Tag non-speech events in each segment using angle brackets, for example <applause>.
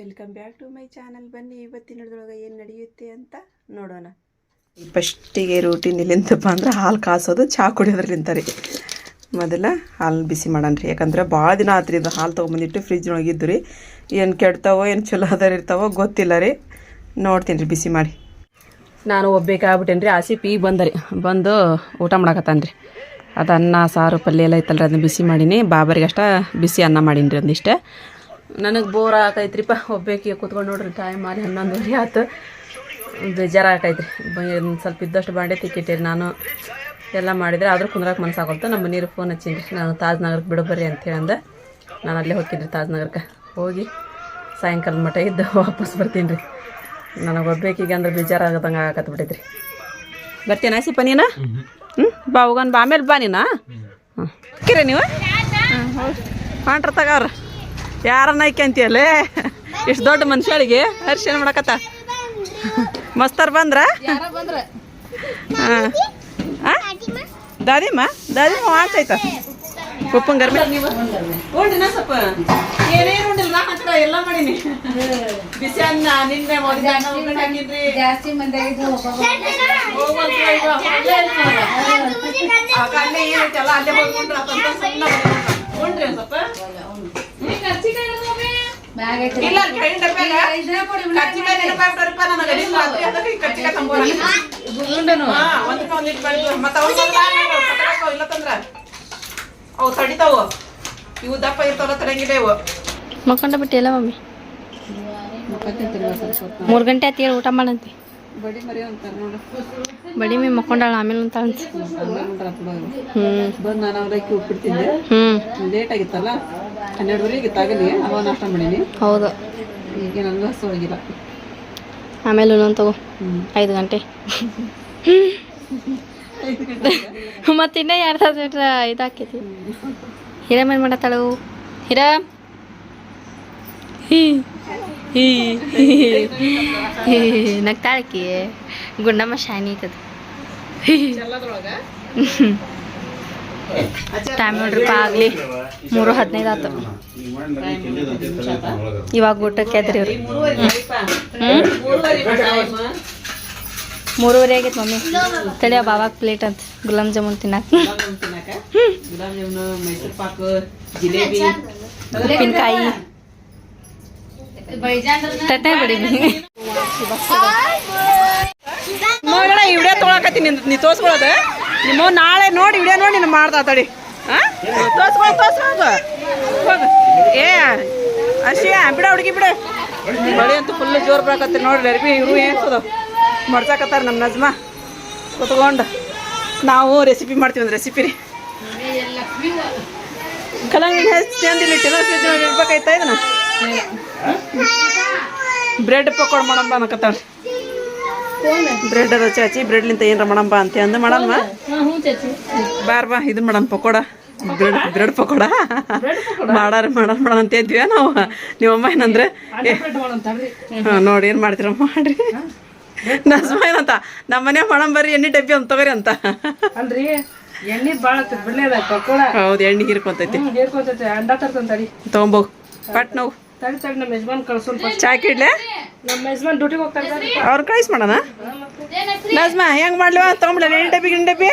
Welcome back to my channel ಬನ್ನಿ ಇವತ್ತಿನೊಳಗೆ ಏನು ನಡೆಯುತ್ತೆ ಅಂತ ನೋಡೋಣ. ಫಸ್ಟಿಗೆ ರೂಟೀನ್ ಇಲ್ಲಿಂದಪ್ಪ ಅಂದ್ರೆ ಹಾಲು ಕಾಸೋದು ಚಹಾ ಕುಡಿಯೋದ್ರಲ್ಲಿಂತ ರೀ ಮೊದಲ ಹಾಲು ಬಿಸಿ ಮಾಡೋಣ ರೀ. ಯಾಕಂದ್ರೆ ಭಾಳ ದಿನ ಆತ್ರಿ ಇದು ಹಾಲು ತೊಗೊಂಬಂದಿಟ್ಟು ಫ್ರಿಜ್ ಒಳಗಿದ್ದು ರೀ. ಏನು ಕೆಡ್ತಾವೋ ಏನು ಚಲೋ ಅದಾರ ಇರ್ತಾವೋ ಗೊತ್ತಿಲ್ಲ ರೀ. ನೋಡ್ತೀನಿ ರೀ ಬಿಸಿ ಮಾಡಿ. ನಾನು ಒಬ್ಬೇಕಾಗ್ಬಿಟ್ಟೇನೆ ರೀ ಆಸಿ ಬಂದ ರೀ. ಬಂದು ಊಟ ಮಾಡಕತ್ತಾನ ರೀ ಅದು ಅನ್ನ ಸಾರು ಪಲ್ಯ ಎಲ್ಲ ಐತಲ್ರಿ ಅದನ್ನ ಬಿಸಿ ಮಾಡೀನಿ. ಬಾಬರಿಗೆ ಅಷ್ಟ ಬಿಸಿ ಅನ್ನ ಮಾಡೀನಿ ರೀ ಒಂದಿಷ್ಟೇ ನನಗೆ ಬೋರ್ ಆಕೈತ್ರಿಪ್ಪ ಒಬ್ಬೇಕಿ ಕೂತ್ಕೊಂಡು ನೋಡ್ರಿ ಟೈಮ್ ಮಾಡಿ ಹನ್ನೊಂದುವರೆ ಆಯ್ತು ಬೇಜಾರು ಆಕೈತ್ರಿ ಸ್ವಲ್ಪ ಇದ್ದಷ್ಟು ಬಾಂಡೆ ತಿಕ್ಕಿಟ್ಟಿರಿ ನಾನು. ಎಲ್ಲ ಮಾಡಿದರೆ ಆದರೂ ಕುಂದ್ರಕ್ಕೆ ಮನ್ಸಾಗೊಲ್ತು. ನಮ್ಮ ನೀರು ಫೋನ್ ಹಚ್ಚಿನ್ರಿ ನಾನು ತಾಜ್ ನಗರಕ್ಕೆ ಬಿಡು ಬರ್ರಿ ಅಂತ ಹೇಳಂದೆ. ನಾನು ಅಲ್ಲೇ ಹೋಗಿದ್ರಿ ತಾಜ್ ನಗರಕ್ಕೆ ಹೋಗಿ ಸಾಯಂಕಾಲ ಮಟ್ಟ ಇದ್ದು ವಾಪಸ್ ಬರ್ತೀನಿ ರೀ ನನಗೆ ಒಬ್ಬೇಕಿಗೆ ಅಂದ್ರೆ ಬೇಜಾರಾಗದಂಗೆ ಆಗತ್ತೆ ಬಿಟ್ಟೈತ್ರಿ. ಬರ್ತೀನ ಸಿಪ್ಪ ನೀನು? ಹ್ಞೂ ಬಾ ಹೋಗೋಣ ಬಾ ಆಮೇಲೆ ಬಾ ನೀನಾ? ಹ್ಞೂ ಕಿರಿ ನೀವು? ಹಾಂ ಹೌದು ಹೊಂಟ್ರ ತಗವ್ರ ಯಾರನ್ನ ಐಕ್ಯಂತೀಯಲ್ಲೇ ಇಷ್ಟು ದೊಡ್ಡ ಮನುಷ್ಯಳಿಗೆ? ಹರ್ಷನ್ ಮಾಡಕತ್ತ? ಮಸ್ತರ್ ಬಂದ್ರ? ಹಾಂ. ದಾದಿಮ್ಮ? ದಾದಿಮ್ಮ ವಾಚ್ ಆಯ್ತ? ಉಪ್ಪು ಗರ್ಮಿ. ಉಂಡಿನ ಸ್ವಲ್ಪ. ಏನೇನು ಉಂಡಿಲ್ಲ ನಾ ಹತ್ರ ಎಲ್ಲ ಮಾಡೀನಿ. ಬಿಸಿ ಅನ್ನ ನಿನ್ನೆ ಮೊದಲ ಹಾಕಿದ್ರಿ ಜಾಸ್ತಿ ಮಂದಿ ಆಗಿದ್ದು ಹೋಗ್ವಲ್ತು ಈಗ ಅಲ್ಲೇ ಐತಿ ನೋಡು. ಆಗ ಅಲ್ಲೇ ಏನೈತಲ್ಲ ಅಲ್ಲೇ ಹೋಗ್ಕೊಂಡ್ರೆ ಆತಂತ ಸುಮ್ನೆ ಬಂದ್ಬಿಟ್ಟ. ಉಂಡ್ರಿ ಸ್ವಲ್ಪ. ಅವು ತಡಿತಾವು. ಇವು ದಪ್ಪ ಇರ್ತಾವಲ್ಲ ತಡಂಗಿಲ್ಲ ಇವು ಮಕ್ಕೊಂಡ ಬಿಟ್ಟಿಲ್ಲ ಮಮ್ಮಿ? ಮೂರು ಗಂಟೆ ಆತಿ ಹೇಳಿ ಊಟ ಮಾಡಂತಿ. ಬಡಿ ಮರಿ ಅಂತಾರ ನೋಡು. ಬಡಿ ಮೇ ಮಕ್ಕೊಂಡಾಳ ಆಮೇಲೆ ಅಂತ ಹ್ಞೂ ಬಂದು ನಾನು ಉಪ್ಪಿಡ್ತಿದ್ದೆ. ಹ್ಞೂ ಲೇಟ್ ಆಗಿತ್ತಲ್ಲ? ಹನ್ನೆರಡುವರೆಗೆ ತಾಗಲಿ ನಾಷ್ಟ ಮಾಡೀನಿ. ಹೌದು. ಈಗ ನನಗೂ ಹಸು ಹೋಗಿಲ್ಲ ಆಮೇಲೆ ಇನ್ನೊಂದು ತಗೋ. ಐದು ಗಂಟೆ. ಮತ್ತೆ ಇನ್ನೇ ಎರಡು ತಾಸು ಇದಾಕೈತಿ ಹಿರಮ್ ಏನು ಮಾಡತ್ತಾಳು? ಹಿರ ಹ್ಞೂ ನಗ್ತಾಳಕಿ. ಗುಂಡಮ್ಮ ಶಾನಿ ಐತದ. ಟೈಮ್ ನೋಡ್ರಿಪ್ಪ ಆಗಲಿ. ಮೂರು ಹದಿನೈದು ಆತು. ಇವಾಗ ಊಟಕ್ಕೆ ಎದ್ರಿ ಇವ್ರು. ಮೂರುವರೆ ಆಗೈತೆ ಮಮ್ಮಿ. ತಡಿಯ ಬಾವಾಗ ಪ್ಲೇಟ್ ಅಂತ. ಗುಲಾಬ್ ಜಾಮೂನ್ ತಿನ್ನಾಕ. ಗುಲಾಬ್ ಜಾಮೂನು ಮೈಸೂರು ಪಾಕು ಜಿಲೇಬಿ ಉಪ್ಪಿನಕಾಯಿ. ತಟ್ಟೆ ಬಿಡಿ. ಮಗಳ ವಿಡಿಯೋ ತೊಗೊಳಕತ್ತೀನಿ. ನೀ ತೋರ್ಸ್ಕೊಳ್ಳೋದ ನಿಮ್ಮ ನಾಳೆ ನೋಡಿ ವಿಡಿಯೋ ನೋಡಿ ನೀನು ಮಾಡ್ತಾ ತಡಿ. ಹಾಂ ತೋರ್ಸ್ಕೊಳ್ಳೋ ತೋರ್ಸ್ಕೊಳ್ಳೋದು ಏ ಅಶಿಯ ಬಿಡ ಹುಡುಗಿ, ಬಿಡ. ಮಳೆ ಅಂತೂ ಫುಲ್ ಜೋರು ಬರಾಕತ್ತೀರಿ ನೋಡ್ರಿ, ಅರ್ಬಿ, ಇವರು ಏನ್ಸದ ಮಾಡ್ಸಾಕತ್ತಾರ ನಮ್ಮ ನಜ್ಮ. ಕುತ್ಕೊಂಡು ನಾವು ರೆಸಿಪಿ ಮಾಡ್ತೀವಿ ಒಂದು ರೆಸಿಪಿ ರೀ. ಕಲಂಗ್ ಹೆಚ್ಚು ಚಂದಿಲ್ಲ ಇಟ್ಟಿಲ್ಲ ಫ್ರಿಜ್ ಇಡ್ಬೇಕಾಯ್ತಾ ಇದನ್ನ? ಬ್ರೆಡ್ ಪಕೋಡ ಮಾಡಂಬ ಅನ್ನಕತ್ತಾಳ ಬ್ರೆಡ್ ಅದ ಚಾಚಿ ಬ್ರೆಡ್ಲಿಂತ ಏನಾರ ಮಾಡಂಬ ಅಂತ ಅಂದ ಮಾಡಮ್ಮ ಬಾರ್ ಬಾ ಇದು ಮಾಡಮ್ ಪಕೋಡ. Bread bread pakoda. ಮಾಡಾರ ಮಾಡಾರ ಮಾಡ ಅಂತ ಇದ್ವಿ ನಾವು? ನಿಮ್ಮಮ್ಮ ಏನಂದ್ರೆ? ಹಾಂ ನೋಡಿ ಏನು ಮಾಡ್ತೀರ ಮಾಡ್ರಿ. ನಸ್ಮ ಏನಂತ ನಮ್ಮ ಮನೆ ಮಾಡಮ್ ಬರ್ರಿ ಎಣ್ಣೆ ಡಬ್ಬಿ ಅಂತ ತಗೋರಿ ಅಂತ. ಅಲ್ರಿ ಎಣ್ಣೆ ಬಾಳ ಬಿಡ್ಲೇದ ಪಕೋಡ? ಹೌದು ಎಣ್ಣೆ ಹೀರ್ಕೊಂತೈತಿ. ಹೇರ್ಕೊಂತೈತೆ ಅಂಡ ತೊಗೊಂಬೋಗ್ ಪಟ್ ನಾವು. ತಡಿ ತಡಿ ನಮ್ಮ ಯಜಮಾನ್ ಕಳ್ಸೋನ್ ಫಸ್ಟ್ ಚಾ ಕಿಡ್ಲೆ? ನಮ್ಮ ಯಜಮಾನ್ ಡ್ಯೂಟಿಗೆ ಹೋಗ್ತಾರೆ. ಅವ್ರ ಕಳಿಸ್ ಮಾಡೋಣ? ನಜ್ಮಾ ಹೆಂಗ್ ಮಾಡ್ಲಿವ ತಗೊಂಬಿಡ ಎಣ್ಣೆ ಡಬ್ಬಿ? ಗಿಣ್ಣೆ ಡಬ್ಬಿ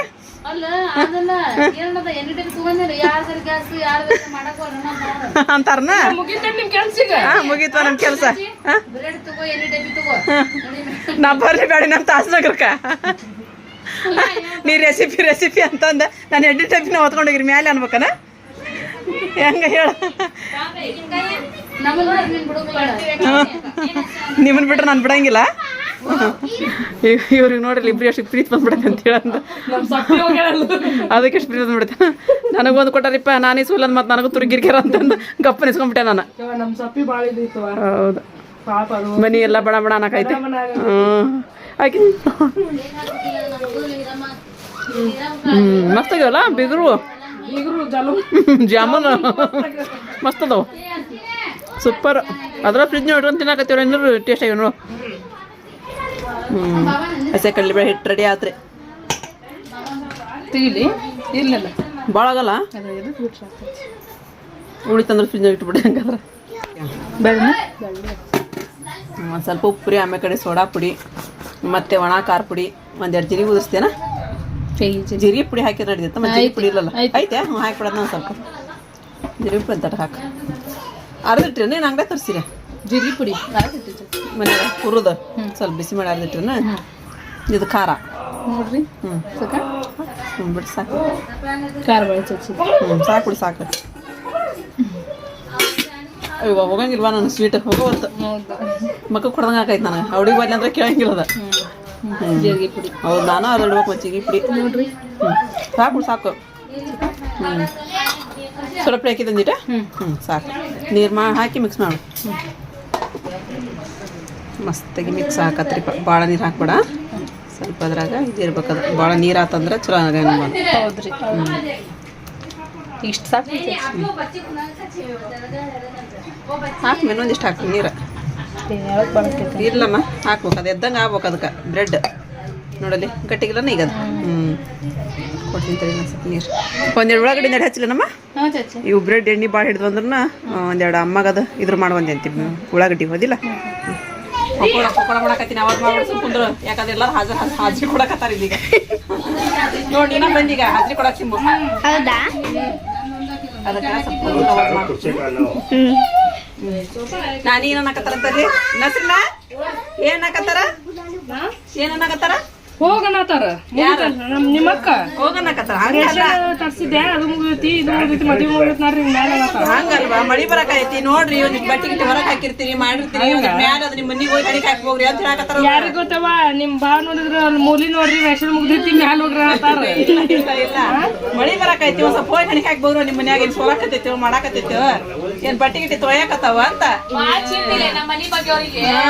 ಅಂತಾರನ? ಮುಗಿತೈತೆ ನಿಮ್ ಕೆಲ್ಸ ಈಗ. ಹಾ ಮುಗೀತ್ವ ನಮ್ ಕೆಲಸ. ನಾ ಬರ್ಲಿ ಬೇಡಿ ನಮ್ಮ ತಾಸನಗರ್ಕ. ನೀ ರೆಸಿಪಿ ರೆಸಿಪಿ ಅಂತಂದ. ನಾನು ಎಡ್ಡಿ ಡಬ್ಬಿನ ಹೊತ್ಕೊಂಡೋಗಿರಿ ಮ್ಯಾಲೆ ಅನ್ಬೇಕನ? ಹೆಂಗ ಹೇಳ? <laughs> ನಿಮ್ಮನ್ ಬಿಟ್ರೆ ನಾನು ಬಿಡಂಗಿಲ್ಲ? ಇವ್- ಇವ್ರಿಗೆ ನೋಡ್ರಿ ಇಬ್ರು ಎಷ್ಟು ಪ್ರೀತಿ ಬಂದ್ಬಿಡತ್ತೆ ಅಂತ ಹೇಳಂತ ಅದಕ್ಕೆ ಎಷ್ಟು ಪ್ರೀತಿ ಬಂದ್ಬಿಡುತ್ತೆ. ನನಗೊಂದು ಕೊಟ್ಟಾರಿಪ್ಪ ನಾನೇ ಅಂತ ಮತ್ತೆ ನನಗೂ ತುರುಗಿರ್ಕ್ಯಾರ ಅಂತಂದು ಗಪ್ಪ ನಿಸ್ಕೊಂಡ್ಬಿಟ್ಟೆ ನಾನು. ಹೌದು. ಮನಿ ಎಲ್ಲ ಬಡ ಬಣ ಅನ್ನಕೈತೆ. ಆಕೆ ಹ್ಞೂ ಮಸ್ತ್ ಆಗ್ಯಾವಲ್ಲ ಬಿದ್ರು ಜಾಮೂನು. ಮಸ್ತ್ ಅದಾವ. ಸೂಪರ್ ಅದ್ರ ಫ್ರಿಜ್ ನೋಡ್ರಿ ತಿನ್ನಕತ್ತೀವ್ರ ಇನ್ನೂ ಟೇಸ್ಟ್ ಆಗ್ಯಾವ ನೋಡು. ಹ್ಞೂ ಹಸೆ ಕಡ್ಲಿಬೇಳೆ ಹಿಟ್ಟು ರೆಡಿ ಆತ್ರಿ. ತೆಗಿಲಿ ಇರ್ಲಿಲ್ಲ. ಭಾಳ ಆಗಲ್ಲ? ಫ್ರಿಜ್ ಉಳಿತಂದ್ರೆ ಫ್ರಿಜ್ನಾಗ ಇಟ್ಬಿಡಿ ಹಂಗಾದ್ರೆ. ಒಂದು ಸ್ವಲ್ಪ ಉಪ್ಪು ಪುಡಿ ಆಮೇಲೆ ಕಡೆ ಸೋಡಾ ಪುಡಿ ಮತ್ತು ಒಣ ಖಾರ ಪುಡಿ ಒಂದೆರಡು ಜೀರಿಗೆ ಉದಿಸ್ತೇನ ಜೀರಿಗೆ ಪುಡಿ ಹಾಕಿದ್ರೆ ನಡೀತೈತೆ ಮತ್ತೆ ಜೀರಿಗೆ ಪುಡಿ ಇಲ್ಲಲ್ಲ? ಐತೆ? ಹಾಕ್ಬಿಡೋದು ನಾನು ಸ್ವಲ್ಪ. ಜೀರಿಗೆ ಪುಡಿ ಅಂತ ಹಾಕಿ. ಅರ್ದಿಟ್ರಿ ನೀನು ಅಂಗಡಿ ತರಿಸಿರ? ಜೀರಿಗೆ ಪುಡಿ. ಮನ್ಯಾಗ ಹುರಿದು. ಸ್ವಲ್ಪ ಬಿಸಿ ಮಾಡಿ ಅರ್ದಿಟ್ರಿನ? ಇದು ಖಾರ. ನೋಡ್ರಿ. ಹ್ಞೂ ಹ್ಞೂ ಬಿಟ್ಟು ಸಾಕು. ಖಾರ ಬೆಳೆ ಚಚ್ಚಿ ಹ್ಞೂ ಸಾಕು ಬಿಡಿ ಸಾಕು. ಅಯ್ಯೋ ಹೋಗಂಗಿಲ್ವಾ ನಾನು ಸ್ವೀಟ್ ಹೋಗೋವತ್ತು ಮಕ್ಕ ಕೊಡ್ದಂಗೆ ಆಕೈತೆ ನನಗೆ. ಅವ್ಡಿಗೆ ಬರ್ಲಿ ಅಂದ್ರೆ ಕೇಳಂಗಿಲ್ಲ ಅದ. ಜೀರಿಗೆ ಪುಡಿ. ಹೌದು ನಾನು ಅದು ಇಡ್ಬೇಕು ಮಚ್ಚಿಗೆ ಪುಡಿ. ನೋಡ್ರಿ. ಹ್ಞೂ ಸಾಕು ಸಾಕು. ಹ್ಞೂ ಸ್ವಲ್ಪ ಹಾಕಿದ ಒಂದಿಟ ಹ್ಞೂ ಹ್ಞೂ ಸಾಕು. ನೀರು ಮಾ ಹಾಕಿ ಮಿಕ್ಸ್ ಮಾಡು. ಮಸ್ತಾಗಿ ಮಿಕ್ಸ್ ಹಾಕತ್ರಿಪ್ಪ ಭಾಳ ನೀರು ಹಾಕ್ಬೇಡ. ಸ್ವಲ್ಪ ಅದ್ರಾಗ ಇದು ಇರ್ಬೇಕದು. ಭಾಳ ನೀರು ಆತಂದ್ರೆ ಚಲೋ ಆಗ ಮಾಡು. ಹೌದ್ರಿ. ಇಷ್ಟು ಸಾಕು ಹಾಕಿ ಇನ್ನೊಂದಿಷ್ಟು ಹಾಕ್ತೀನಿ ನೀರು. ಇರ್ಲಮ್ಮ ಹಾಕ್ಬೇಕು. ಅದು ಎದ್ದಂಗೆ ಆಗ್ಬೇಕು ಅದಕ್ಕೆ ಬ್ರೆಡ್ ನೋಡಲಿ ಗಟ್ಟಿಗಿಲ್ಲನ ಈಗ ಅದು ಹ್ಞೂ ಕೊಡ್ತೀನಿ ತಡಿ ಸ್ವಲ್ಪ ನೀರು. ಒಂದೆರಡು ಒಳಗಡೆ ನಡೆ ಹಚ್ಚಲನಮ್ಮ ಹಾಂ ಚಚ್ಚಿ ಇವು ಬ್ರೆಡ್ ಎಣ್ಣೆ ಭಾಳ ಹಿಡಿದು ಅಂದ್ರೂ ಒಂದೆರಡು ಅಮ್ಮಗದ ಇದ್ರ ಮಾಡುವಂತೆ ಅಂತೀವಿ ಉಳ್ಳಾಗಡ್ಡಿ ಹೋದಿಲ್ಲ. ಪಕೋಡ ಪಕೋಡ ಮಾಡಕತ್ತೀನಿ ಅವಾಗ ಮಾಡ್ಬಿಟ್ಟು ಕುಂದ್ರು. ಯಾಕಂದ್ರೆ ಎಲ್ಲರೂ ಹಾಜರ್ ಹಾಜರಿ ಕೊಡಕತ್ತಾರ ಇದೀಗ. ನೋಡಿ ನಾ ಬಂದೀಗ ಹಾಜರಿ ಕೊಡಕ್ ಸಿಂಬು. ಹೌದಾ? ಅದಕ್ಕೆ. ನಾನು ಏನು ಅನ್ನಕತ್ತಾರಂತಲ್ಲಿ ನಸ್ರಿನ? ಏನ್ ಅನ್ನಕತ್ತಾರ? ಏನ್ ಅನ್ನಕತ್ತಾರ? ಹೋಗಣತಾರ ನಿಮ್ಮಕ್ಕ. ಹೋಗನ್ನಕತ್ತಾರ ಹಂಗಲ್ಲ. ತರ್ಸಿದ್ದೆ ಅದು ಮುಗಿದೈತಿ ಇದು ಮುಗಿದೈತಿ ಮದುವೆ ಮುಗಿದೈತಿ ನೋಡ್ರಿ ಹಿಂಗ್ ಹಂಗಲ್ವಾ? ಮಳಿ ಬರಕೈತಿ ನೋಡ್ರಿ ಬಟ್ಟೆ ಗಿಟ್ಟಿ ಹೊರಗ್ ಹಾಕಿರ್ತೀರಿ ಮಾಡಿರ್ತೀರಿ ಮ್ಯಾಲ ಅದ್ ನಿಮ್ ಮನಿಗ್ ಹೋಗಿ ಕಡಿಗೆ ಹಾಕಿ ಹೋಗ್ರಿ ಅಂತ ಹೇಳಕತ್ತಾರ ಅವ್ರು. ಯಾರಿಗ್ ಗೊತ್ತವ ನಿಮ್ ಬಾವ್ ನೋಡಿದ್ರ ಮೂಲಿ ನೋಡ್ರಿ ರೇಷನ್ ಮುಗ್ದೈತಿ ಮ್ಯಾಲ ಹೋಗ್ರಿ ಇಲ್ಲ ಇಲ್ಲ ಮಳಿ ಬರಕೈತಿ ಒಂದ್ ಸ್ವಲ್ಪ ಹೋಗಿ ಹಾಕಿ ಬೋಗ್ರು ನಿಮ್ ಮನ್ಯಾಗ. ಏನ್ ಸೋಲಾಕತ್ತೈತಿ ಮಾಡಾಕತ್ತೈತಿ ಏನ್ ಬಟ್ಟೆ ಗಿಟ್ಟಿ ತೊಯ್ಯಾಕತ್ತಾವ ಅಂತ? ನಮ್ಮ ಮನಿ ಬಗ್ಗೆ ಅವರಿಗೆ. ಹಾ.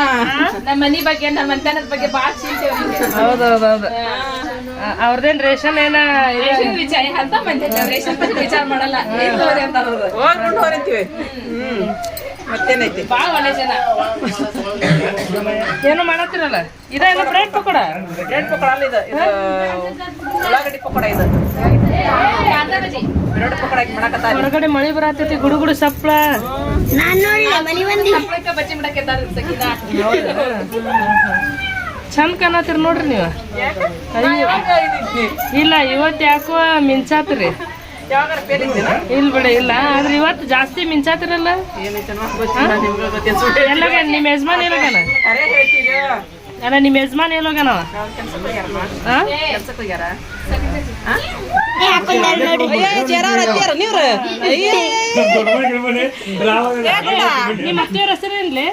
ನಮ್ಮ ಮನಿ ಬಗ್ಗೆ ನಮ್ಮ ಮಂತನದ ಬಗ್ಗೆ ಭಾಳ ಚಿಂತೆ ಅವ್ರಿಗೆ. ಹೌದೌದೌದು. ಅವ್ರದೇನ್ ರೇಷನ್ ಏನ ರೇಷನ್ ವಿಚಾರ ಅಂತ ಮಂದಿ ರೇಷನ್ ಬಗ್ಗೆ ವಿಚಾರ ಮಾಡಲ್ಲ. ಹೊರಂತೀವಿ. ಹ್ಮ್. ಮತ್ತೇನೈತಿ? ಭಾಳ ಒಳ್ಳೆ ಜನ. ಏನೋ ಮಾಡತ್ತಿರಲ್ಲ? ಇದೇನು ಬ್ರೆಡ್ ಪಕೋಡ? ಬ್ರೆಡ್ ಪಕೋಡ ಅಲ್ಲ ಇದು. ಇದು ಉಳ್ಳಾಗಡ್ಡಿ ಪಕೋಡ ಇದು. ಹೊರಗಡೆ ಮಳೆ ಬರತೈತಿ ಗುಡುಗುಡು ಸಪ್ಳ. ಚಂದ ಕಾಣತ್ತೀರಿ ನೋಡ್ರಿ ನೀವು. ಇಲ್ಲ ಇವತ್ತು ಯಾಕೋ ಮಿಂಚಾತ್ರಿ. ಇಲ್ಲ ಬಿಡ ಇಲ್ಲ. ಆದ್ರೆ ಇವತ್ತು ಜಾಸ್ತಿ ಮಿಂಚಾತಿರಲ್ಲ? ಎಲ್ಲ ನಿಮ್ಮ ಯಜಮಾನ್ ಇಲ್ಲ ಅಣ್ಣ ನಿಮ್ಮ ಯಜಮಾನ್ ಎಲ್ಲೋಗಣ ನಿಮ್ಮ ಅತ್ತೆಯವ್ರ ಹೆಸರೇನ್ಲಿ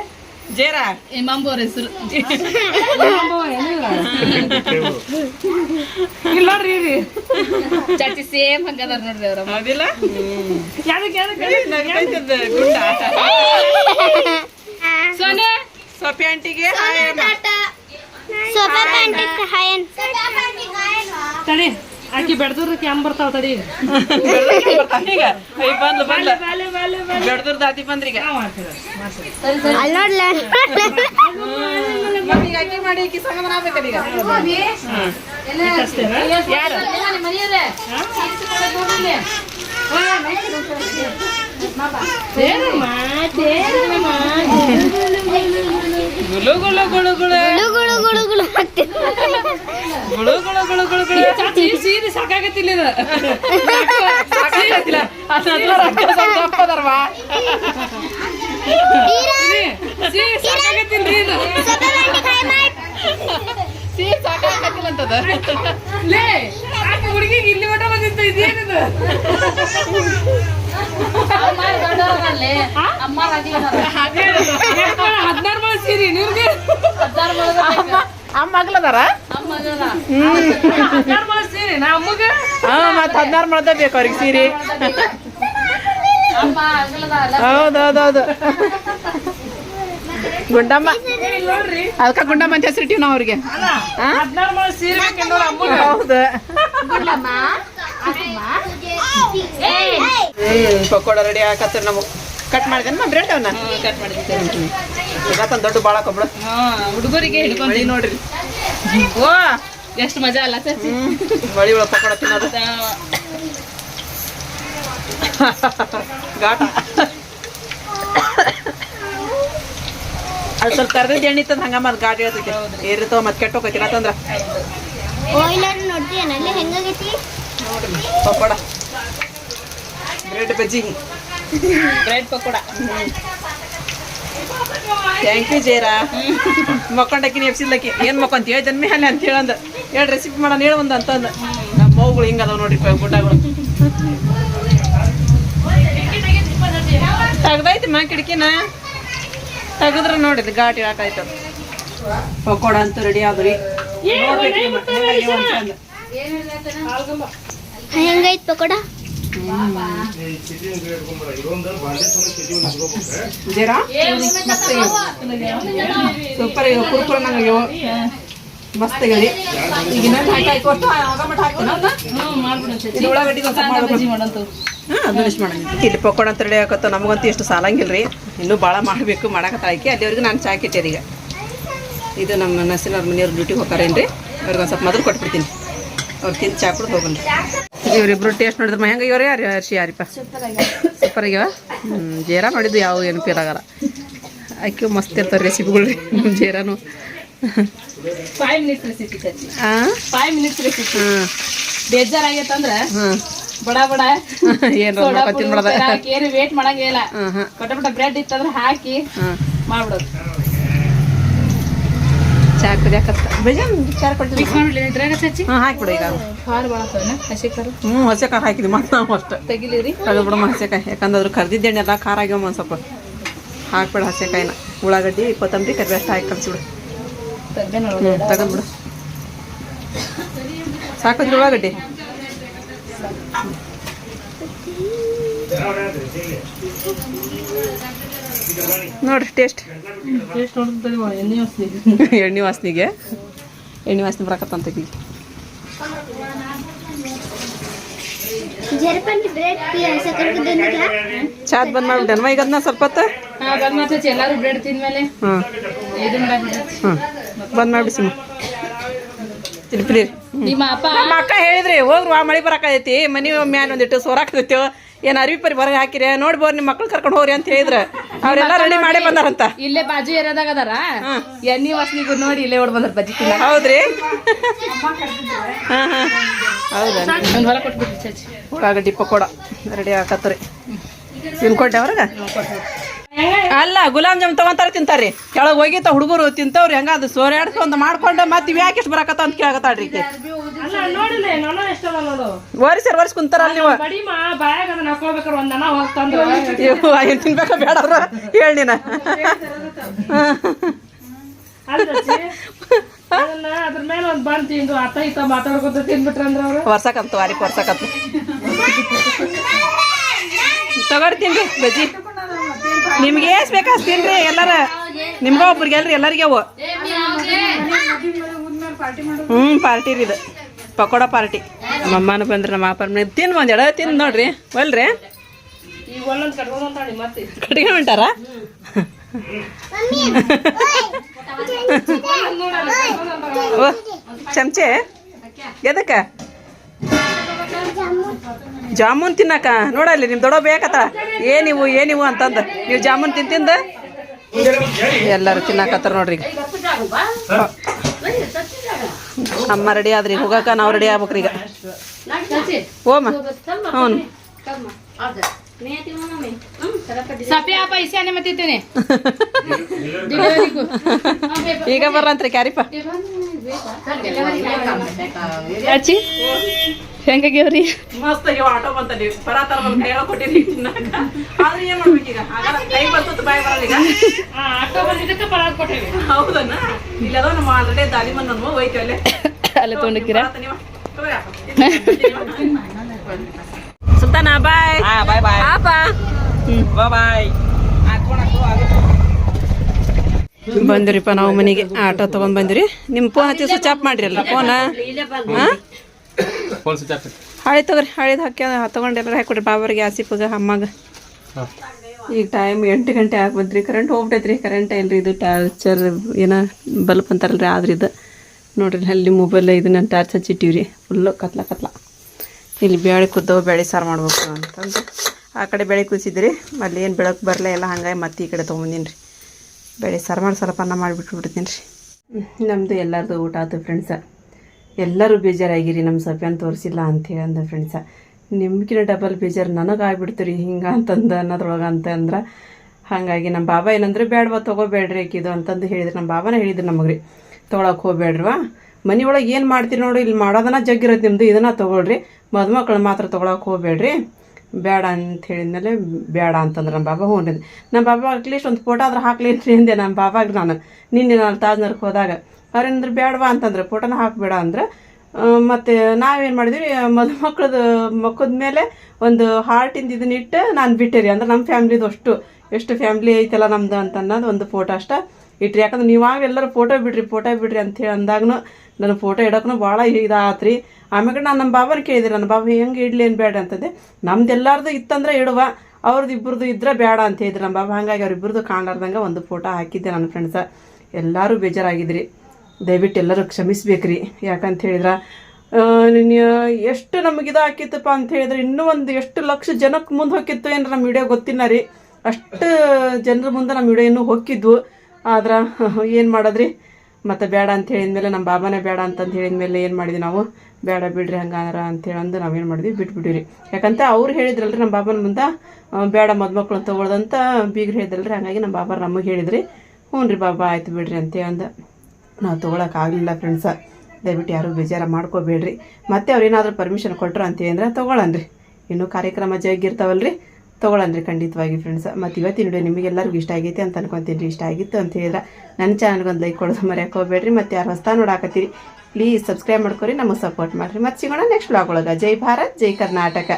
ನಿಮ್ಮ ಮಂಬೋರ ಹೆಸರು ಇಲ್ಲ ಚಾಚಿ ಸೇಮ್ ಹಂಗದ ನೋಡ್ರಿ ಅವ್ರ ಮದಿಲ್ಲ ಯಾವ್ದಕ್ಕೆ ಯಾವ್ದಕ್ಕೆ? ಗುಂಡ ಸೊನೆ? ಆಂಟಿಗೆ ತಡಿ ಆಕಿ ಬೆಡ್ದೂರ್ ಕ್ಯಾಮ್ ಬರ್ತಾವ ತಡಿ ಈಗ ಅಯ್ಯ ಬಂದ್ಲು ಬಂದ್ಲು ದಾತಿ ಬಂದ್ರಿ ಈಗ ಮಾಡಿ ಅಕ್ಕಿ ಸಮಾಧಾನ ಆಗ್ಬೇಕಲ್ಲ ಈಗ ಯಾರು ಮನೆಯವ್ರೆ ಸೀರೆ ಸಾಕಾಗತ್ತಿಲ್ಲ ಸಾಕಾಗತ್ತಿಲ್ಲ ಇದು ಅಂತದ ಲೇ ಹುಡುಗಿಗೆ ಇಲ್ಲಿ ಮಠ ಬಂದಿತ್ತು ಇದೇನಿದು? ಹದಿನಾರು ಮಳೆ ಬೇಕು ಅವ್ರಿಗೆ ಸೀರೆ ಹೌದೌದೌದು ಗುಂಡಮ್ಮ ಅದಕ್ಕೆ ಗುಂಡಮ್ಮ ಅಂತ ಹೆಸರಿಟ್ಟಿವಿ ನಾವು ಅವ್ರಿಗೆ ಹೌದು. ಪಕೋಡ ರೆಡಿ ಹಾಕತ್ತರ ನಮಗೆ ಕಟ್ ಮಾಡಿದೇನ ಬ್ರೆಡ್ ಅವನ್ನ ಕಟ್ ಮಾಡಿದ್ದೀನಿ ಇವತ್ತೊಂದು ದೊಡ್ಡ ಬಾಳ ಕೊಬ್ಬಳ ಹುಡುಗರಿಗೆ ಹಿಡ್ಕೊಂಡು ನೋಡ್ರಿ. ಓ ಎಷ್ಟು ಮಜಾ ಅಲ್ಲ ಸರ್ ಮಳಿ ಒಳಗೆ ಪಕೋಡ ತಿನ್ನೋದು. ಘಾಟ. ಅದು ಸ್ವಲ್ಪ ಕರ್ದಿದ್ದು ಎಣ್ಣೆ ಇತ್ತಂದ್ರೆ ಹಂಗ ಮತ್ತೆ ಗಾಡಿ ಹೇಳ್ತೈತಿ ಏರಿರ್ತಾವ ಮತ್ತೆ ಕೆಟ್ಟ ಹೋಗೈತಿ ಅಂತಂದ್ರ ಓಯ್ಲರ್ ನೋಡ್ತೀಯನಲ್ಲಿ pakora. Bread bajji bread pakora. Thank you ಜೇರಾ ಮಕ್ಕೊಂಡಕ್ಕಿನ ಎಪ್ಸಿದ್ಲಕ್ಕಿ ಏನು ಮಕ್ಕೊಂತ? ಹೇಳಿ ಜನ್ಮೆ ಅಲ್ಲಿ ಅಂತ ಹೇಳಂದ. ಹೇಳಿ ರೆಸಿಪಿ ಮಾಡೋಣ ಹೇಳು ಒಂದು ಅಂತಂದು ನಮ್ಮ ಮೌಗಳು ಹಿಂಗದಾವ ನೋಡಿ ಗುಡ್ಡಗಳು. ತೆಗ್ದೈತಿ ಮಾ ಕಿಟಕಿನ? ತೆಗದ್ರ ನೋಡಿದ್ ಘಾಟಿ ಹಾಕಾಯ್ತು. ಪಕೋಡ ಅಂತೂ ರೆಡಿ ಆದ್ರಿ. ನೋಡ್ಬೇಕು. ಹೆಂಗೈತ್ ಪಕೋಡ ಮಸ್ತ್ ಇಲ್ಲಿ ಪಕೋಡ ಅಂತ ರೆಡಿ ಹಾಕತ್ತ ನಮಗಂತೂ ಎಷ್ಟು ಸಾಲಂಗಿಲ್ಲ ರೀ ಇನ್ನೂ ಭಾಳ ಮಾಡಬೇಕು ಮಾಡಕತ್ತ ಆಯ್ಕೆ ಅಲ್ಲಿವರೆಗೂ ನಾನು ಚಾ ಕೆಟ್ಟೇರಿ ಈಗ. ಇದು ನಮ್ಮ ನಸಿನವ್ರ ಮನೆಯವ್ರ ಡ್ಯೂಟಿಗೆ ಹೋಗ್ತಾರೇನು ರೀ ಅವ್ರಿಗೆ ಒಂದು ಸ್ವಲ್ಪ ಮೊದಲು ಕೊಟ್ಬಿಡ್ತೀನಿ. ಅವ್ರು ತಿಂದು ಚಾ ಕುಡ್ದು ಇವ್ರಿಬ್ರು ಟೇಸ್ಟ್ ನೋಡಿದ್ರೆ ಹೆಂಗ ಇವ್ರು ಯಾರು ಅರ್ಶಿ ಯಾರಿಪ್ಪ? ಸೂಪರ್ ಆಗ್ಯಾವ? ಹ್ಞೂ ಜೇರಾ ಮಾಡಿದ್ದು ಯಾವ ಏನು ಫೀಲ್ ಆಗಲ್ಲ. ಆಕೆ ಮಸ್ತ್ ಇರ್ತಾರೆ ರೆಸಿಪಿಗಳು ರೀ ನಮ್ಮ ಜೇರಾನು. ಫೈವ್ ಮಿನಿಟ್ಸ್ ರೆಸಿಪಿ ಕಚ್ಚಿ ಹಾಂ ಫೈವ್ ಮಿನಿಟ್ಸ್ ರೆಸಿಪಿ ಹಾಂ. ಬೇಜಾರಾಗೈತಂದ್ರೆ ಹಾಂ. ಬಡ ಬಡ. ಏನು ವೇಟ್ ಮಾಡಂಗಿಲ್ಲ. ಪಟ ಪಟ ಬ್ರೆಡ್ ಇತ್ತಂದ್ರೆ ಹಾಕಿ ಮಾಡ್ಬಿಡೋದು. ಚಾ ಕುದಿಯಾಕತ್ತ ಬೇಜಾನ್ ಚಾ ಕೊಡ್ತೀವಿ ಹಾಂ ಹಾಕಿಬಿಡು ಈಗ. ಭಾಳ ಆಗ್ತವೇನ ಹಸಿ ಖಾರ ಹ್ಞೂ ಹಸೆ ಖಾರ ಹಾಕಿದ್ವಿ ಮತ್ತೆ ನಾವು ಅಷ್ಟು. ತೆಗಿಲಿರಿ. ತೆಗೆದು ಬಿಡಮ್ಮ ಹಸೆಕಾಯಿ. ಯಾಕಂದ್ರೆ ಅದ್ರ ಕರ್ದಿದ್ದ ಎಣ್ಣೆ ಎಲ್ಲ ಖಾರ ಆಗ್ಯಾವ ಒಂದು ಸ್ವಲ್ಪ. ಹಾಕ್ಬಿಡು ಹಸೆಕಾಯಿನ. ಉಳ್ಳಾಗಡ್ಡಿ ಕೊತ್ತಂಬರಿ ಕರಿಬೇವು ಅಷ್ಟು ಹಾಕಿ ಕಳಿಸ್ಬಿಡು ತೆಗ್ದೇನ ಹ್ಞೂ ತೆಗೆದ್ಬಿಡು. ಸಾಕಿದ್ರಿ ಉಳ್ಳಾಗಡ್ಡಿ? ನೋಡ್ರಿ ಟೇಸ್ಟ್ ಎಣ್ಣೆ ವಾಸನಿಗೆ ಎಣ್ಣೆ ವಾಸನೆ ಬರಕತ್ತಂತ ಈಗ ಚಾದ್ ಬಂದ್ ಮಾಡ್ಬಿಟ್ಟೆನ್ವ ಈಗ ಅದನ್ನ ಸ್ವಲ್ಪ ಹೊತ್ತು ಹಾ. ಬಂದ್ ಮಾಡಿಬಿಸಿ ತಿನ್ಪಿರಿ ನಿಮ್ಮ ಅಕ್ಕ ಹೇಳಿದ್ರಿ ಹೋಗ್ರಿ ಮಳಿ ಮಳೆ ಬರಕೈತಿ ಮನಿ ಮ್ಯಾಲ ಒಂದಿಟ್ಟು ಸೋರಾಕೈತಿ ಏನು ಅರಿವಿ ಪರಿ ಹೊರಗೆ ಹಾಕಿರಿ? ನೋಡಿ ನಿಮ್ ನಿಮ್ಮ ಮಕ್ಳು ಕರ್ಕೊಂಡು ಹೋಗ್ರಿ ಅಂತ ಹೇಳಿದ್ರೆ. ಅವರೆಲ್ಲ ರೆಡಿ ಮಾಡಿ ಬಂದಾರಂತ. ಇಲ್ಲೇ ಬಾಜು ಏರಿಯಾದಾಗ ಅದಾರ? ಎಣ್ಣೆ ವಾಸನಿಗೂ ನೋಡಿ ಇಲ್ಲೇ ಓಡ್ ಬಂದ್ರ ಬಜ್ಜಿ ತಿನ್ನ ಹೌದ್ರಿ? ಹಾಂ ಹಾಂ. ಹೌದಾ ಒಂದು ಹೊರ ಕೊಟ್ಬಿಟ್ರಿ ಚಚ್ಚಿ ಉಳ್ಳಾಗಡ್ಡಿ ಪಕೋಡ ರೆಡಿ ಹಾಕತ್ರಿ ತಿನ್ಕೊಟ್ಟೆ ಅವ್ರಿಗೆ? ಅಲ್ಲ ಗುಲಾಬ್ ಜಾಮ್ ತಗೊಂತಾರ ತಿಂತಾರ್ರಿ. ಕೆಳಗೆ ಹೋಗಿತ್ತ ಹುಡುಗರು ತಿಂತವ್ರಿ. ಹೆಂಗ ಅದು ಸೋರ್ಯಾಡ್ಸ್ಕೊಂಡ್ ಮಾಡ್ಕೊಂಡು ಮತ್ತೆ ಇವ್ ಯಾಕೆ ಇಷ್ಟು ಬರಾಕತ್ತ ಅಂತ ಕೇಳಕತ್ತಾಳ್ರಿ ಅಲ್ಲ ನೋಡು ವರ್ಷ ವರ್ಷ ಕುಂತಾರಲ್ಲ ನೀವು ಏನ್ ತಿನ್ಬೇಕ ಬೇಡ ಅವ್ರು. ಹೇಳಿ ನೀನ. ಅಲ್ಲ ಚಚ್ಚಿ, ಅದನ್ನ ಅದ್ರ ಮೇಲೆ ಒಂದ್ ಬಂದ್ ತಿಂದು ಅತ್ತ ಇತ್ತ ಮಾತಾಡ್ಕೊತ ತಿನ್ಬಿಟ್ರಂದ್ರ ಅವ್ರು? ವರ್ಷಕಂತ ವಾರಿ ವರ್ಷಕಂತ ತಗೋರಿ ತಿನ್ರಿ ಬಜ್ಜಿ. ನಿಮ್ಗೆ ಏಸ್ ಬೇಕಾ ತಿನ್ರಿ ಎಲ್ಲಾರ. ನಿಮ್ಗ ಒಬ್ರಿಗೆ ಎಲ್ರಿ ಎಲ್ಲರಿಗೆ ಅವು ಹ್ಞೂ ಪಾರ್ಟಿ ರೀ ಇದು ಪಕೋಡ ಪಾರ್ಟಿ. ನಮ್ಮ ಅಮ್ಮನ ಬಂದ್ರೆ ನಮ್ಮ ಅಪ್ಪ ಮನೆ ತಿನ್ ಒಂದ್ ಎಡ ತಿಂದು ನೋಡ್ರಿ. ಒಲ್ರಿ? ಕಟ್ಗೆ ಹೊಂಟಾರ? ಓ ಚಮಚೆ? ಎದಕ್ಕ? ಜಾಮೂನ್ ತಿನ್ನಕ ನೋಡಲ್ಲಿ ನಿಮ್ ದೊಡ್ಡ ಬೇಕತ್ತ. ಏನಿವು ಏನಿವು ಅಂತಂದ. ನೀವು ಜಾಮೂನ್ ತಿಂತಿಂದ ಎಲ್ಲರೂ ತಿನ್ನಕತ್ತಾರ ನೋಡ್ರಿ ಅಮ್ಮ ರೆಡಿ ಆದ್ರಿ ಹೋಗಾಕ ನಾವು ರೆಡಿ ಆಗ್ಬೇಕ್ರಿ ಈಗ. ಓಮ ಹ್ಞೂ <laughs> ಈಗ ಬರ್ರಂತ್ರಿ ಕ್ಯಾರಿಪ ಅಚ್ಚಿ ಹೆಂಗಾಗ್ಯಾವ್ರಿ? ಮಸ್ತ್ ಆಗ್ಯಾವ ಆಟೋ ಬಂತಲ್ಲಿ ಬರಾತಾರ ಬಂದ್ ಕೈ ಕೊಟ್ಟಿರಿ ತಿನ್ನಾಕ. ಆದ್ರೆ ಏನ್ ಮಾಡ್ಬೇಕೀಗ ಈಗ? ಆಗಲ್ಲ ಕೈ ಬರ್ತದ ಬಾಯ್ ಬರಲ್ಲ ಈಗ. ಆಟೋ ಬಂದಿದ್ದಕ್ಕೆ ಪರಾದ್ ಕೊಟ್ಟಿವಿ. ಹೌದನ್ನ ಇಲ್ಲದ ನಮ್ಮ ಆಲ್ರೆಡಿ ದಾಲಿ ಮಂದ್ ನಮ್ಮ ಹೋಯ್ತು ಅಲ್ಲೇ. ಅಲ್ಲೇ ತೊಗೊಂಡಿಕ್ಕಿರ ಸುಲ್ತಾನ ಬಾಯ್. ಬಾಯ್ ಬಾಯ್. ಬಾಯ್ ಬಾಯ್. ಬಂದಿರಿಪ್ಪ ನಾವು ಮನೆಗೆ. ಆಟೋ ತಗೊಂಡ್ ಬಂದಿರಿ. ನಿಮ್ಮ ಫೋನ್ ಹಚ್ಚಿ ಸ್ವಿಚ್ ಆಫ್ ಮಾಡ್ರಿ ಅಲ್ಲ ಫೋನ್ ಹಳೆ ತಗೋರಿ ಹಳೇದು ಹಾಕಿ ತಗೊಂಡು ಎಲ್ಲರೂ ಹಾಕೊಡ್ರಿ. ಬಾಬರಿಗೆ ಆಸಿಫಗೆ ಅಮ್ಮಗೆ. ಈಗ ಟೈಮ್ ಎಂಟು ಗಂಟೆ ಆಗ್ಬಂದ್ರಿ. ಕರೆಂಟ್ ಹೋಗ್ಬಿಟ್ಟೈತ್ರಿ ಕರೆಂಟ್ ಏನ್ರಿ ಇದು ಟಾರ್ಚರ್ ಏನೋ ಬಲ್ಪ್ ಅಂತಾರಲ್ರಿ ಆದ್ರೆ ಇದು. ನೋಡ್ರಿ ಅಲ್ಲಿ ಮೊಬೈಲ್ ಇದನ್ನ ಟಾರ್ಚ್ ಹಚ್ಚಿಟ್ಟಿವ್ರಿ. ಫುಲ್ಲು ಕತ್ಲ ಕತ್ಲ. ಇಲ್ಲಿ ಬೇಳೆ ಕುದ್ದವು ಬೇಳೆ ಸಾರು ಮಾಡ್ಬೇಕು ಅಂತಂದು. ಆ ಕಡೆ ಬೆಳೆ ಕುದಿಸಿದ್ರಿ. ಅಲ್ಲಿ ಏನು ಬೆಳಕು ಬರಲೇ ಎಲ್ಲ ಹಂಗಾಗಿ ಮತ್ತೆ ಈ ಕಡೆ ತೊಗೊಂಬಂದಿನಿ ರೀ ಬೇಳೆ ಸಾರು ಮಾಡಿ ಸ್ವಲ್ಪ ಮಾಡಿಬಿಟ್ಟು ಬಿಡ್ತೀನಿ ರೀ ನಮ್ಮದು ಎಲ್ಲರದು ಊಟ ಆಯ್ತು ಫ್ರೆಂಡ್ಸ ಎಲ್ಲರೂ ಬೇಜಾರಾಗಿರಿ ನಮ್ಮ ಸೊಪ್ಪಿನ ತೋರಿಸಿಲ್ಲ ಅಂತೇಳಿ ಅಂದ ಫ್ರೆಂಡ್ಸ ನಿಮ್ಗಿನ ಡಬಲ್ ಬೇಜಾರು ನನಗೆ ಆಗ್ಬಿಡ್ತು ರೀ, ಹಿಂಗೆ ಅಂತಂದು ಅನ್ನೋದ್ರೊಳಗೆ ಅಂತ ಅಂದ್ರೆ, ಹಾಗಾಗಿ ನಮ್ಮ ಬಾಬಾ ಏನಂದ್ರೆ ಬೇಡವಾ ತೊಗೋಬೇಡ್ರಿ ಆಕಿದು ಅಂತಂದು ಹೇಳಿದ್ರು. ನಮ್ಮ ಬಾಬಾನೇ ಹೇಳಿದ್ರು ನಮಗೆ ರೀ ತೊಗೊಳಕ್ಕೆ ಹೋಗ್ಬೇಡ್ರವಾ ಮನೆ ಒಳಗೆ ಏನು ಮಾಡ್ತೀರಿ ನೋಡಿ, ಇಲ್ಲಿ ಮಾಡೋದನ್ನ ಜಗ್ಗಿರೋದು ನಿಮ್ಮದು ಇದನ್ನು ತೊಗೊಳ್ರಿ. ಮದುಮಕ್ಳು ಮಾತ್ರ ತೊಗೊಳಕ್ಕೆ ಹೋಗ್ಬೇಡ್ರಿ. ಬೇಡ ಅಂತ ಹೇಳಿದ್ಮೇಲೆ ಬೇಡ ಅಂತಂದ್ರೆ ನಮ್ಮ ಬಾಬಾ, ಹ್ಞೂ ರೀ ನಮ್ಮ ಬಾಬಾ ಅಟ್ಲೀಸ್ಟ್ ಒಂದು ಫೋಟೋ ಆದ್ರೆ ಹಾಕ್ಲೇನ್ರಿ ಅಂದೆ ನಮ್ಮ ಬಾಬಾಗೆ ನಾನು. ನಿನ್ನೆ ನಾನು ತಾಜ್ನರ್ಗೆ ಹೋದಾಗ. ಅವ್ರೇನಂದ್ರೆ ಬೇಡವಾ ಅಂತಂದ್ರೆ. ಫೋಟೋನ ಹಾಕ್ಬೇಡ ಅಂದ್ರೆ. ಮತ್ತು ನಾವೇನು ಮಾಡಿದ್ವಿ ಮದುಮಕ್ಳದ್ದು ಮಕ್ಕದ ಮೇಲೆ ಒಂದು ಹಾರ್ಟಿಂದ ಇದನ್ನ ಇಟ್ಟು ನಾನು ಬಿಟ್ಟೆ ರೀ ಅಂದ್ರೆ ನಮ್ಮ ಫ್ಯಾಮ್ಲಿದು ಅಷ್ಟು, ಎಷ್ಟು ಫ್ಯಾಮ್ಲಿ ಐತಲ್ಲ ನಮ್ದು ಅಂತ ಅನ್ನೋದು ಒಂದು ಫೋಟೋ ಅಷ್ಟ ಇಟ್ರಿ. ಯಾಕಂದ್ರೆ ನೀವಾಗ ಎಲ್ಲರೂ ಫೋಟೋ ಬಿಡ್ರಿ ಫೋಟೋ ಬಿಡ್ರಿ ಅಂತ ಹೇಳಿ ಅಂದಾಗೂ ನನ್ನ ಫೋಟೋ ಇಡೋಕ್ಕೂ ಭಾಳ ಇದಾತ್ರಿ. ಆಮ್ಯಾಗ ನಾನು ನಮ್ಮ ಬಾಬನ ಕೇಳಿದೆ ನನ್ನ ಬಾಬಾ ಹೆಂಗೆ ಇಡ್ಲಿ ಏನು ಬೇಡ ಅಂತಂದೆ, ನಮ್ದು ಎಲ್ಲಾರ್ದು ಇತ್ತಂದ್ರೆ ಇಡುವ ಅವ್ರದ್ದು ಇಬ್ಬರದು ಇದ್ರೆ ಬೇಡ ಅಂತ ಹೇಳಿದ್ರು. ನಮ್ಮ ಬಾಬಾ ಹಾಗಾಗಿ ಅವ್ರಿಬ್ಬರದು ಕಾಣಲಾರ್ದಂಗೆ ಒಂದು ಫೋಟೋ ಹಾಕಿದ್ದೆ ನನ್ನ ಫ್ರೆಂಡ್ಸ ಎಲ್ಲರೂ ಬೇಜಾರಾಗಿದ್ರಿ. ದಯವಿಟ್ಟು ಎಲ್ಲರೂ ಕ್ಷಮಿಸ್ಬೇಕ್ರಿ. ಯಾಕಂತ ಹೇಳಿದ್ರೆ ಎಷ್ಟು ನಮಗೆ ಇದು ಹಾಕಿತ್ತಪ್ಪ ಅಂತ ಹೇಳಿದ್ರೆ, ಇನ್ನೂ ಒಂದು ಎಷ್ಟು ಲಕ್ಷ ಜನಕ್ಕೆ ಮುಂದೆ ಹೋಗಿತ್ತು ಏನು ನಮ್ಮ ವಿಡಿಯೋ ಗೊತ್ತಿಲ್ಲ ರೀ. ಅಷ್ಟು ಜನರ ಮುಂದೆ ನಮ್ಮ ವಿಡಿಯೋ ಇನ್ನೂ ಹೋಗಿದ್ವು ಆದ್ರೆ ಏನು ಮಾಡೋದ್ರಿ? ಮತ್ತು ಬೇಡ ಅಂತ ಹೇಳಿದ್ಮೇಲೆ ನಮ್ಮ ಬಾಬಾನೇ ಬೇಡ ಅಂತಂದು ಹೇಳಿದ್ಮೇಲೆ ಏನು ಮಾಡಿದ್ವಿ ನಾವು? ಬೇಡ ಬಿಡ್ರಿ ಹಂಗಾರ ಅಂತ ನಾವು ನಾವೇನು ಮಾಡಿದ್ವಿ ಬಿಟ್ಬಿಟ್ಟಿವಿ ರೀ ಯಾಕಂತ ಅವ್ರು ಹೇಳಿದ್ರಲ್ರಿ ನಮ್ಮ ಬಾಬನ ಮುಂದೆ ಬೇಡ ಮದುಮಕ್ಳು ಹೊಳ್ದಂತ ಬೀಗ್ರು ಹೇಳಿದ್ರಲ್ರಿ, ಹಾಗಾಗಿ ನಮ್ಮ ಬಾಬಾ ನಮಗೆ ಹೇಳಿದ್ರಿ. ಹ್ಞೂ ರೀ ಬಾಬಾ, ಆಯ್ತು ಬಿಡ್ರಿ ಅಂತ ಅಂದ. ನಾವು ತೊಗೊಳಕ್ಕಾಗಲಿಲ್ಲ ಫ್ರೆಂಡ್ಸ ದಯವಿಟ್ಟು ಯಾರೂ ಬೇಜಾರ ಮಾಡ್ಕೋಬೇಡ್ರಿ. ಮತ್ತೆ ಅವ್ರೇನಾದರೂ ಪರ್ಮಿಷನ್ ಕೊಟ್ರು ಅಂತ ಅಂದ್ರೆ ತೊಗೊಳನ್ರಿ. ಇನ್ನೂ ಕಾರ್ಯಕ್ರಮ ಜಗ್ಗಿರ್ತಾವಲ್ರಿ ತೊಗೊಳನ್ರಿ ಖಂಡಿತವಾಗಿ ಫ್ರೆಂಡ್ಸ್ ಮತ್ತು ಇವತ್ತಿನ ವಿಡಿಯೋ ನಿಮಗೆಲ್ಲರಿಗೂ ಇಷ್ಟ ಆಗೈತೆ ಅಂತ ಅನ್ಕೊತೀನಿ ಇಷ್ಟ ಆಗಿತ್ತು ಅಂತ ಹೇಳಿದ್ರೆ ನನ್ನ ಚಾನಲ್ಗೆ ಒಂದು ಲೈಕ್ ಕೊಡೋದು ಮರೆಯಕ್ಕೆ ಹೋಗ್ಬೇಡ್ರಿ. ಮತ್ತು ಯಾರು ಹೊಸ್ತಾ ನೋಡಾಕತ್ತೀರಿ ಪ್ಲೀಸ್ ಸಬ್ಸ್ಕ್ರೈಬ್ ಮಾಡ್ಕೊರಿ, ನಮಗೆ ಸಪೋರ್ಟ್ ಮಾಡಿರಿ. ಮತ್ತೆ ಸಿಗೋಣ ನೆಕ್ಸ್ಟ್ ಬ್ಲಾಗ್ ಒಳಗೆ. ಜೈ ಭಾರತ್, ಜೈ ಕರ್ನಾಟಕ.